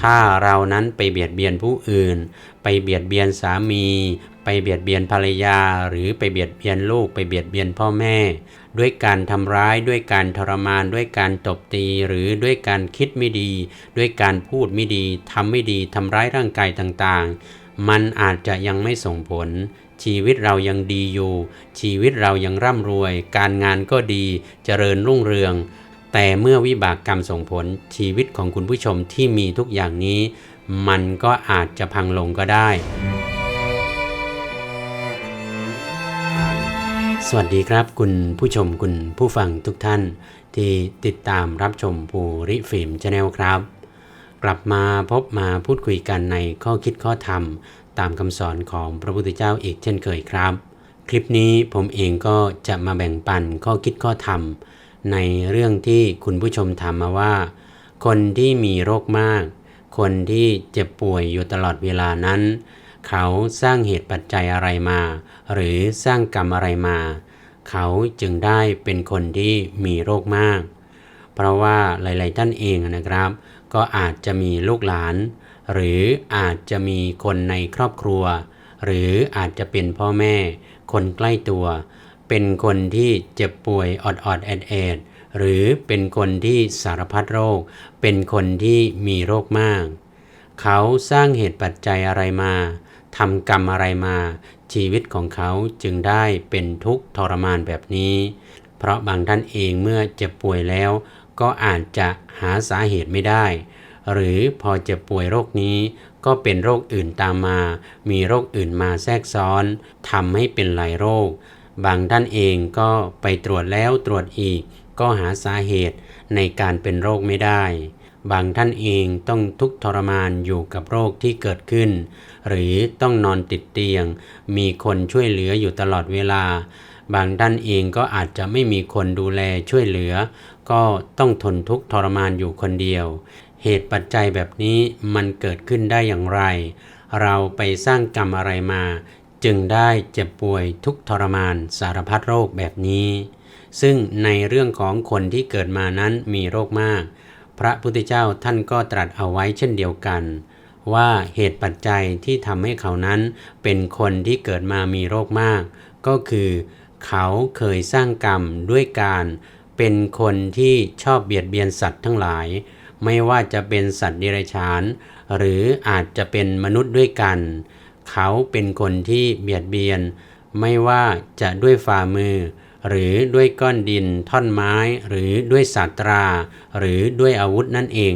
ถ้าเรานั้นไปเบียดเบียนผู้อื่น ไปเบียดเบียนสามี ไปเบียดเบียนภรรยา หรือไปเบียดเบียนลูก ไปเบียดเบียนพ่อแม่ ด้วยการทำร้าย ด้วยการทรมาน ด้วยการตบตี หรือด้วยการคิดไม่ดี ด้วยการพูดไม่ดีทำไม่ดีทำร้ายร่างกายต่างๆ มันอาจจะยังไม่ส่งผลชีวิตเรายังดีอยู่ ชีวิตเรายังร่ำรวย การงานก็ดี เจริญรุ่งเรือง แต่เมื่อวิบากกรรมส่งผลชีวิตของคุณผู้ชมที่มีทุกอย่างนี้ มันก็อาจจะพังลงก็ได้ สวัสดีครับคุณผู้ชมคุณผู้ฟังทุกท่าน ที่ติดตามรับชมภูริฟิล์มชาแนลครับ กลับมาพบมาพูดคุยกันในข้อคิดข้อธรรม ตามคำสอนของพระพุทธเจ้าอีกเช่นเคยครับ คลิปนี้ผมเองก็จะมาแบ่งปันข้อคิดข้อธรรม ในเรื่องที่คุณผู้ชมถามมาว่า คนที่มีโรคมาก คนที่เจ็บป่วยอยู่ตลอดเวลานั้น เขาสร้างเหตุปัจจัยอะไรมา หรือสร้างกรรมอะไรมา เขาจึงได้เป็นคนที่มีโรคมาก เพราะว่าหลาย ๆ ท่านเองนะครับ ก็อาจจะมีลูกหลาน หรืออาจจะมีคนในครอบครัว หรืออาจจะเป็นพ่อแม่ คนใกล้ตัว เป็นคนที่เจ็บป่วยอดอดแอดแอดหรือเป็นคนที่สารพัดโรค เป็นคนที่มีโรคมาก เขาสร้างเหตุปัจจัยอะไรมาทำกรรมอะไรมา ชีวิตของเขาจึงได้เป็นทุกข์ทรมานแบบนี้ เพราะบางท่านเองเมื่อเจ็บป่วยแล้ว ก็อาจจะหาสาเหตุไม่ได้ หรือพอเจ็บป่วยโรคนี้ ก็เป็นโรคอื่นตามมา มีโรคอื่นมาแทรกซ้อนทำให้เป็นหลายโรค บางท่านเองก็ไปตรวจแล้วตรวจอีก ก็หาสาเหตุในการเป็นโรคไม่ได้ บางท่านเองต้องทุกข์ทรมานอยู่กับโรคที่เกิดขึ้น หรือต้องนอนติดเตียง มีคนช่วยเหลืออยู่ตลอดเวลา บางท่านเองก็อาจจะไม่มีคนดูแลช่วยเหลือ ก็ต้องทนทุกข์ทรมานอยู่คนเดียว เหตุปัจจัยแบบนี้มันเกิดขึ้นได้อย่างไร เราไปสร้างกรรมอะไรมา จึงได้เจ็บป่วยทุกทรมานสารพัดโรคแบบนี้ ซึ่งในเรื่องของคนที่เกิดมานั้นมีโรคมาก พระพุทธเจ้าท่านก็ตรัสเอาไว้เช่นเดียวกัน ว่าเหตุปัจจัยที่ทำให้เขานั้นเป็นคนที่เกิดมามีโรคมาก ก็คือเขาเคยสร้างกรรมด้วยการเป็นคนที่ชอบเบียดเบียนสัตว์ทั้งหลาย ไม่ว่าจะเป็นสัตว์เดรัจฉาน หรืออาจจะเป็นมนุษย์ด้วยกัน เขาเป็นคนที่เบียดเบียน ไม่ว่าจะด้วยฝ่ามือ หรือด้วยก้อนดิน ท่อนไม้ หรือด้วยสาตรา หรือด้วยอาวุธนั่นเอง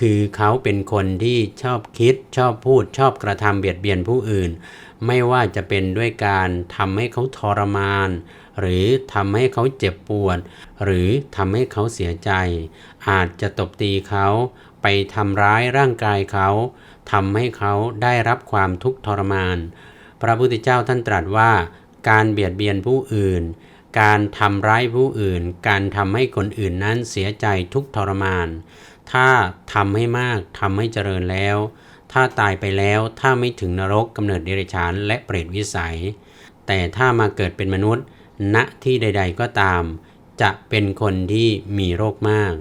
คือเขาเป็นคนที่ชอบคิดชอบพูดชอบกระทำเบียดเบียนผู้อื่น ไม่ว่าจะเป็นด้วยการทำให้เขาทรมาน หรือทำให้เขาเจ็บปวด หรือทำให้เขาเสียใจ อาจจะตบตีเขาไปทำร้ายร่างกายเขาทำให้เขาได้รับความทุกข์ทรมาน พระพุทธเจ้าท่านตรัสว่า การเบียดเบียนผู้อื่น การทำร้ายผู้อื่น การทำให้คนอื่นนั้นเสียใจทุกข์ทรมาน ถ้าทำให้มากทำให้เจริญแล้ว ถ้าตายไปแล้วถ้าไม่ถึงนรกกำเนิดเดรัจฉานและเปรตวิสัย แต่ถ้ามาเกิดเป็นมนุษย์ ณที่ใด ๆ ก็ตาม จะเป็นคนที่มีโรคมาก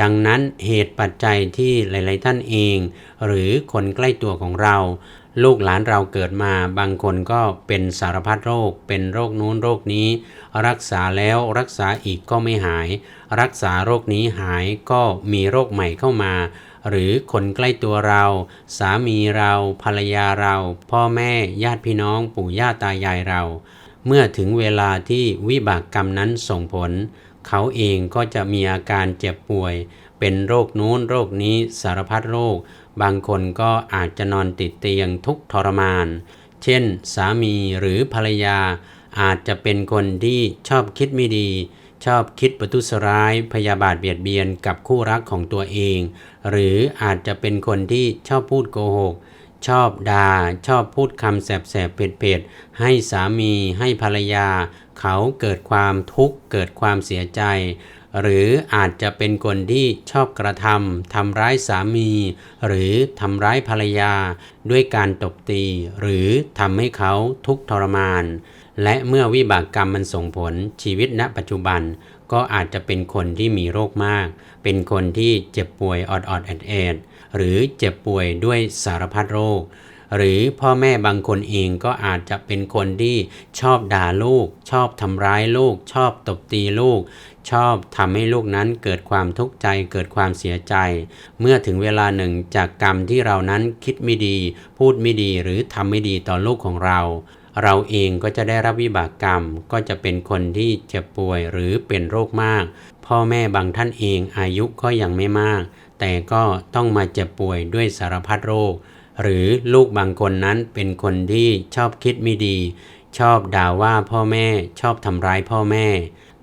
ดังนั้นเหตุปัจจัยที่หลาย ๆ ท่านเอง หรือคนใกล้ตัวของเรา ลูกหลานเราเกิดมาบางคนก็เป็นสารพัดโรค เป็นโรคนู้นโรคนี้ รักษาแล้วรักษาอีกก็ไม่หาย รักษาโรคนี้หายก็มีโรคใหม่เข้ามาหรือคนใกล้ตัวเรา สามีเรา ภรรยาเรา พ่อแม่ญาติพี่น้องปู่ย่าตายายเรา เมื่อถึงเวลาที่วิบากกรรมนั้นส่งผล เขาเองก็จะมีอาการเจ็บป่วย เป็นโรคนู้นโรคนี้สารพัดโรค บางคนก็อาจจะนอนติดเตียงทุกทรมาน เช่น สามีหรือภรรยา อาจจะเป็นคนที่ชอบคิดไม่ดี ชอบคิดประทุษร้ายพยาบาทเบียดเบียนกับคู่รักของตัวเอง หรืออาจจะเป็นคนที่ชอบพูดโกหก ชอบด่า ชอบพูดคำแสบๆเผ็ดๆให้สามีให้ภรรยา เขาเกิดความทุกข์เกิดความเสียใจ หรืออาจจะเป็นคนที่ชอบกระทำทำร้ายสามี หรือทำร้ายภรรยา ด้วยการตบตี หรือทำให้เขาทุกข์ทรมาน และเมื่อวิบากกรรมมันส่งผลชีวิตณปัจจุบัน ก็อาจจะเป็นคนที่มีโรคมาก เป็นคนที่เจ็บป่วยออดออดแอดแอดหรือเจ็บป่วยด้วยสารพัดโรค หรือพ่อแม่บางคนเองก็อาจจะเป็นคนที่ชอบด่าลูก ชอบทำร้ายลูก ชอบตบตีลูก ชอบทำให้ลูกนั้นเกิดความทุกข์ใจเกิดความเสียใจ เมื่อถึงเวลาหนึ่งจากกรรมที่เรานั้นคิดไม่ดี พูดไม่ดีหรือทำไม่ดีต่อลูกของเรา เราเองก็จะได้รับวิบากกรรม ก็จะเป็นคนที่เจ็บป่วยหรือเป็นโรคมาก พ่อแม่บางท่านเองอายุก็ยังไม่มาก แต่ก็ต้องมาเจ็บป่วยด้วยสารพัดโรค หรือลูกบางคนนั้นเป็นคนที่ชอบคิดไม่ดี ชอบด่าว่าพ่อแม่ ชอบทำร้ายพ่อแม่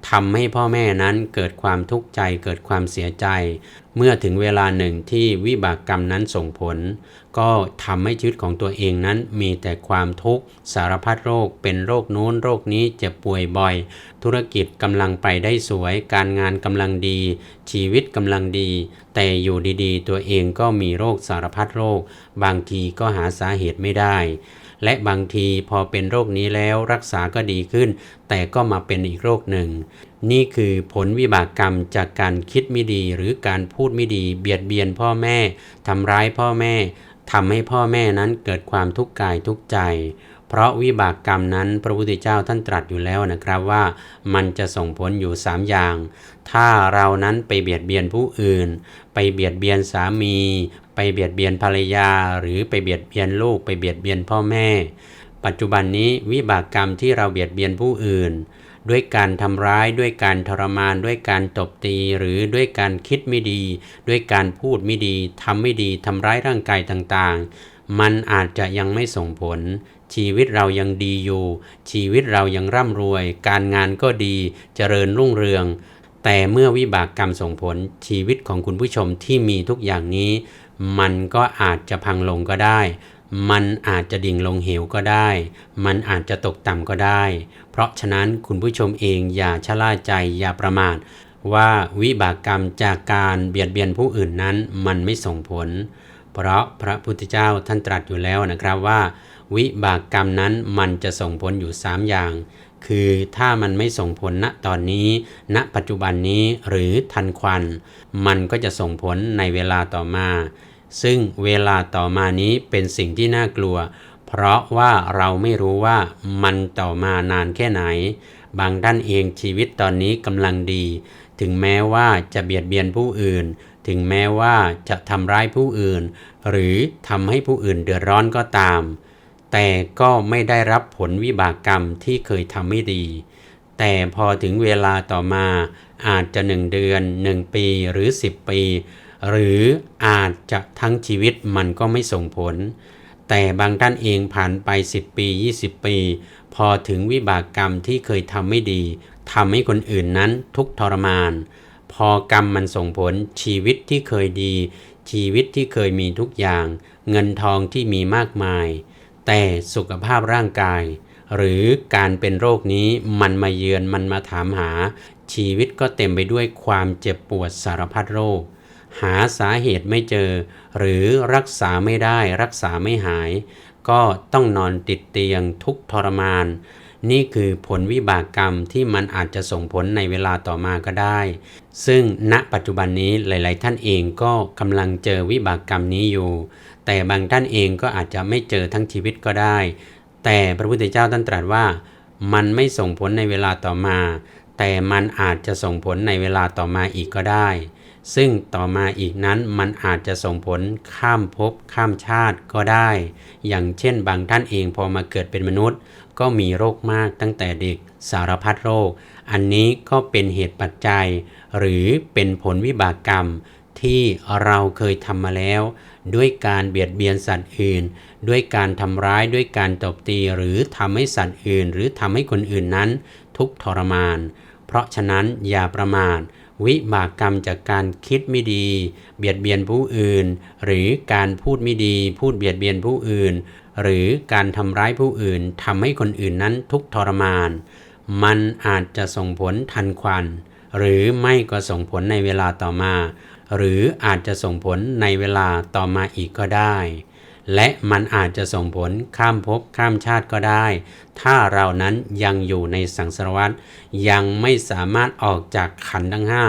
ทำให้พ่อแม่นั้นเกิดความทุกข์ใจเกิดความเสียใจ เมื่อถึงเวลาหนึ่งที่วิบากกรรมนั้นส่งผล ก็ทำให้ชีวิตของตัวเองนั้นมีแต่ความทุกข์สารพัดโรคเป็นโรคโน้นโรคนี้เจ็บป่วยบ่อย ธุรกิจกำลังไปได้สวย การงานกำลังดี ชีวิตกำลังดี แต่อยู่ดีๆ ตัวเองก็มีโรคสารพัดโรค บางทีก็หาสาเหตุไม่ได้ และบางทีพอเป็นโรคนี้แล้วรักษาก็ดีขึ้น แต่ก็มาเป็นอีกโรคหนึ่ง นี่คือผลวิบากกรรมจากการคิดไม่ดีหรือการพูดไม่ดี เบียดเบียนพ่อแม่ทำร้ายพ่อแม่ ทำให้พ่อแม่นั้นเกิดความทุกข์กายทุกข์ใจ เพราะวิบากกรรมนั้นพระพุทธเจ้าท่านตรัสอยู่แล้วนะครับว่ามันจะส่งผลอยู่ 3 อย่าง ถ้าเรานั้นไปเบียดเบียนผู้อื่น ไปเบียดเบียนสามี ไปเบียดเบียนภรรยา หรือไปเบียดเบียนลูก ไปเบียดเบียนพ่อแม่ ปัจจุบันนี้วิบากกรรมที่เราเบียดเบียนผู้อื่น ด้วยการทำร้าย ด้วยการทรมาน ด้วยการตบตีหรือด้วยการคิดไม่ดี ด้วยการพูดไม่ดีทำไม่ดีทำร้ายร่างกายต่างๆ มันอาจจะยังไม่ส่งผล ชีวิตเรายังดีอยู่ ชีวิตเรายังร่ำรวย การงานก็ดีเจริญรุ่งเรือง แต่เมื่อวิบากกรรมส่งผลชีวิตของคุณผู้ชมที่มีทุกอย่างนี้ มันก็อาจจะพังลงก็ได้ มันอาจจะดิ่งลงเหวก็ได้ มันอาจจะตกต่ำก็ได้ เพราะฉะนั้นคุณผู้ชมเองอย่าชะล่าใจอย่าประมาทว่าวิบากกรรมจากการเบียดเบียนผู้อื่นนั้นมันไม่ส่งผล เพราะพระพุทธเจ้าท่านตรัสอยู่แล้วนะครับว่า วิบากกรรมนั้นมันจะส่งผลอยู่ 3 อย่าง คือถ้ามันไม่ส่งผลณตอนนี้ ณ ปัจจุบันนี้หรือทันควัน มันก็จะส่งผลในเวลาต่อมา ซึ่งเวลาต่อมานี้เป็นสิ่งที่น่ากลัว เพราะว่าเราไม่รู้ว่ามันต่อมานานแค่ไหน บางท่านเองชีวิตตอนนี้กำลังดี ถึงแม้ว่าจะเบียดเบียนผู้อื่น ถึงแม้ว่าจะทำร้ายผู้อื่น หรือทำให้ผู้อื่นเดือดร้อนก็ตาม แต่ก็ไม่ได้รับผลวิบากกรรมที่เคยทำไม่ดีแต่พอถึงเวลาต่อมาอาจจะหนึ่งเดือนหนึ่งปีหรือ 10 ปี หรืออาจจะทั้งชีวิตมันก็ไม่ส่งผล แต่บางท่านเองผ่านไป 10 ปี 20 ปี พอถึงวิบากกรรมที่เคยทำไม่ดีทำให้คนอื่นนั้นทุกทรมาน พอกรรมมันส่งผลชีวิตที่เคยดี ชีวิตที่เคยมีทุกอย่าง เงินทองที่มีมากมาย แต่สุขภาพร่างกาย หรือการเป็นโรคนี้มันมาเยือนมันมาถามหา ชีวิตก็เต็มไปด้วยความเจ็บปวดสารพัดโรค หาสาเหตุไม่เจอ หรือรักษาไม่ได้รักษาไม่หาย ก็ต้องนอนติดเตียงทุกทรมาน นี่คือผลวิบากกรรมที่มันอาจจะส่งผลในเวลาต่อมาก็ได้ ซึ่งณปัจจุบันนี้หลาย ๆ ท่านเองก็กำลังเจอวิบากกรรมนี้อยู่ แต่บางท่านเองก็อาจจะไม่เจอทั้งชีวิตก็ได้ แต่พระพุทธเจ้าท่านตรัสว่า มันไม่ส่งผลในเวลาต่อมา แต่มันอาจจะส่งผลในเวลาต่อมาอีกก็ได้ ซึ่งต่อมาอีกนั้นมันอาจจะส่งผลข้ามภพข้ามชาติก็ได้ อย่างเช่นบางท่านเองพอมาเกิดเป็นมนุษย์ ก็มีโรคมากตั้งแต่เด็กสารพัดโรค อันนี้ก็เป็นเหตุปัจจัย หรือเป็นผลวิบากกรรมที่เราเคยทำมาแล้ว ด้วยการเบียดเบียนสัตว์อื่น ด้วยการทำร้ายด้วยการตบตีหรือทำให้สัตว์อื่น หรือทำให้คนอื่นนั้น ทุกทรมาน เพราะฉะนั้นอย่าประมาท วิบากกรรมจากการคิดไม่ดี เบียดเบียนผู้อื่น หรือการพูดไม่ดี พูดเบียดเบียนผู้อื่น หรือการทำร้ายผู้อื่นทำให้คนอื่นนั้นทุกทรมาน มันอาจจะส่งผลทันควัน หรือไม่ก็ส่งผลในเวลาต่อมา หรืออาจจะส่งผลในเวลาต่อมาอีกก็ได้ และมันอาจจะส่งผลข้ามภพข้ามชาติก็ได้ ถ้าเรานั้นยังอยู่ในสังสารวัฏยังไม่สามารถออกจากขันธ์ทั้งห้า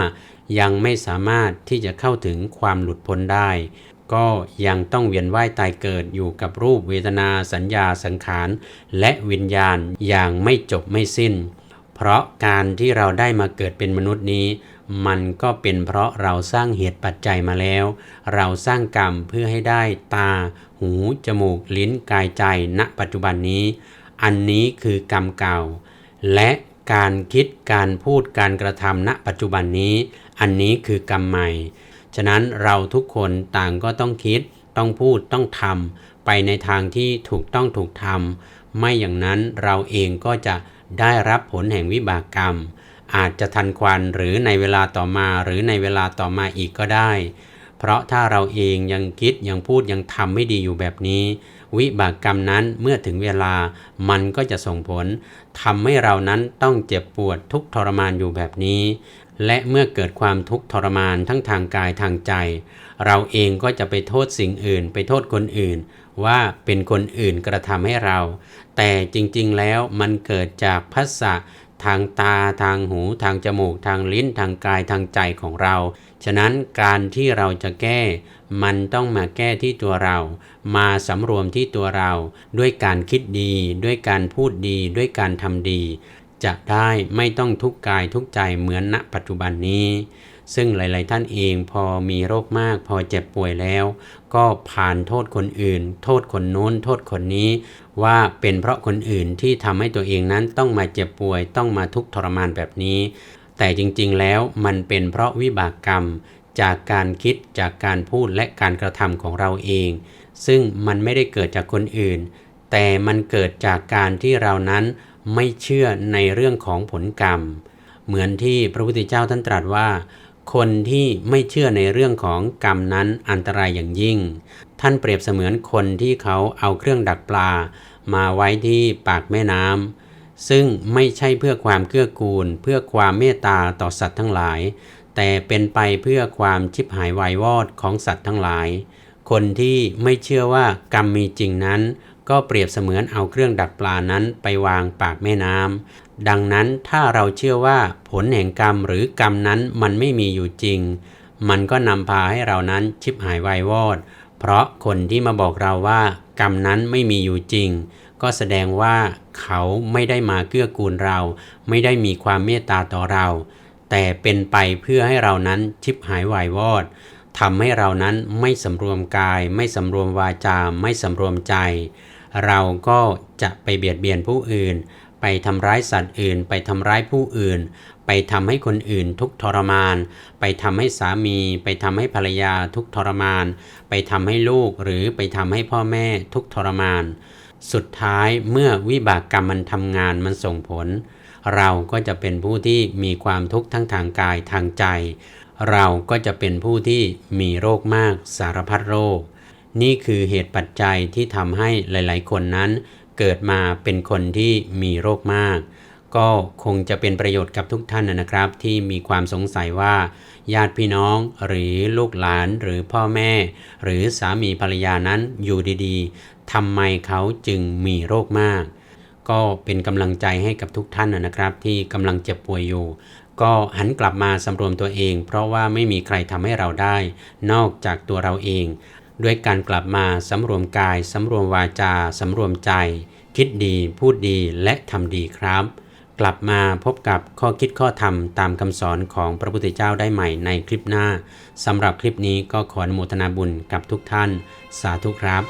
ยังไม่สามารถที่จะเข้าถึงความหลุดพ้นได้กก็ยังต้องเวียนว่ายตายเกิดอยู่กับรูปเวทนาสัญญาสังขาร และวิญญาณอย่างไม่จบไม่สิ้น เพราะการที่เราได้มาเกิดเป็นมนุษย์นี้ มันก็เป็นเพราะเราสร้างเหตุปัจจัยมาแล้ว เราสร้างกรรมเพื่อให้ได้ตา หูจมูกลิ้นกายใจณปัจจุบันนี้ อันนี้คือกรรมเก่า และการคิดการพูดการกระทำณปัจจุบันนี้ อันนี้คือกรรมใหม่ ฉะนั้นเราทุกคนต่างก็ต้องคิด ต้องพูดต้องทำไปในทางที่ถูกต้องถูกทำไม่อย่างนั้นเราเองก็จะได้รับผลแห่งวิบากกรรม อาจจะทันควันหรือในเวลาต่อมาหรือในเวลาต่อมาอีกก็ได้ เพราะถ้าเราเองยังคิดยังพูดยังทำไม่ดีอยู่แบบนี้ วิบากกรรมนั้นเมื่อถึงเวลามันก็จะส่งผลทำให้เรานั้นต้องเจ็บปวดทุกทรมานอยู่แบบนี้ และเมื่อเกิดความทุกข์ทรมานทั้งทางกายทางใจ เราเองก็จะไปโทษสิ่งอื่น ไปโทษคนอื่น ว่าเป็นคนอื่นกระทำให้เรา แต่จริงๆแล้วมันเกิดจากพัสสะ ทางตาทางหู ทางจมูก ทางลิ้น ทางกายทางใจของเรา ฉะนั้นการที่เราจะแก้ มันต้องมาแก้ที่ตัวเรา มาสำรวมที่ตัวเรา ด้วยการคิดดี ด้วยการพูดดี ด้วยการทำดี จะได้ไม่ต้องทุกข์กายทุกข์ใจเหมือนณปัจจุบันนี้ ซึ่งหลาย ๆ ท่านเองพอมีโรคมาก พอเจ็บป่วยแล้ว ก็ผ่านโทษคนอื่น โทษคนโน้น โทษคนนี้ ว่าเป็นเพราะคนอื่นที่ทำให้ตัวเองนั้นต้องมาเจ็บป่วยต้องมาทุกข์ทรมานแบบนี้ แต่จริง ๆ แล้วมันเป็นเพราะวิบากกรรมจากการคิดจากการพูดและการกระทำของเราเอง ซึ่งมันไม่ได้เกิดจากคนอื่น แต่มันเกิดจากการที่เรานั้นไม่เชื่อในเรื่องของผลกรรม เหมือนที่พระพุทธเจ้าท่านตรัสว่า คนที่ไม่เชื่อในเรื่องของกรรมนั้นอันตรายอย่างยิ่ง ท่านเปรียบเสมือนคนที่เขาเอาเครื่องดักปลา มาไว้ที่ปากแม่น้ำซึ่งไม่ใช่เพื่อความเกื้อกูล เพื่อความเมตตาต่อสัตว์ทั้งหลาย แต่เป็นไปเพื่อความชิบหายวายวอดของสัตว์ทั้งหลาย คนที่ไม่เชื่อว่ากรรมมีจริงนั้น ก็เปรียบเสมือนเอาเครื่องดักปลานั้นไปวางปากแม่น้ำ ดังนั้นถ้าเราเชื่อว่าผลแห่งกรรมหรือกรรมนั้นมันไม่มีอยู่จริง มันก็นำพาให้เรานั้นชิบหายวายวอด เพราะคนที่มาบอกเราว่ากรรมนั้นไม่มีอยู่จริง ก็แสดงว่าเขาไม่ได้มาเกื้อกูลเรา ไม่ได้มีความเมตตาต่อเรา แต่เป็นไปเพื่อให้เรานั้นชิบหายวายวอดทำให้เรานั้นไม่สำรวมกาย ไม่สำรวมวาจา ไม่สำรวมใจ เราก็จะไปเบียดเบียนผู้อื่น ไปทำร้ายสัตว์อื่น ไปทำร้ายผู้อื่น ไปทำให้คนอื่นทุกทรมาน ไปทำให้สามี ไปทำให้ภรรยาทุกทรมาน ไปทำให้ลูกหรือไปทำให้พ่อแม่ทุกทรมาน สุดท้ายเมื่อวิบากกรรมมันทำงานมันส่งผล เราก็จะเป็นผู้ที่มีความทุกข์ทั้งทางกายทางใจ เราก็จะเป็นผู้ที่มีโรคมากสารพัดโรค นี่คือเหตุปัจจัยที่ทำให้หลาย ๆ คนนั้น เกิดมาเป็นคนที่มีโรคมาก ก็คงจะเป็นประโยชน์กับทุกท่านนะครับ ที่มีความสงสัยว่า ญาติพี่น้องหรือลูกหลานหรือพ่อแม่ หรือสามีภรรยานั้นอยู่ดีๆทำไมเขาจึงมีโรคมาก ก็เป็นกำลังใจให้กับทุกท่านนะครับ ที่กำลังเจ็บป่วยอยู่ก็หันกลับมาสำรวมตัวเอง เพราะว่าไม่มีใครทำให้เราได้ นอกจากตัวเราเอง ด้วยการกลับมาสำรวมกายสำรวมวาจาสำรวมใจ คิดดีพูดดีและทำดีครับ กลับมาพบกับข้อคิดข้อธรรมตามคำสอนของพระพุทธเจ้าได้ใหม่ในคลิปหน้าสำหรับคลิปนี้ก็ขออนุโมทนาบุญกับทุกท่าน สาธุครับ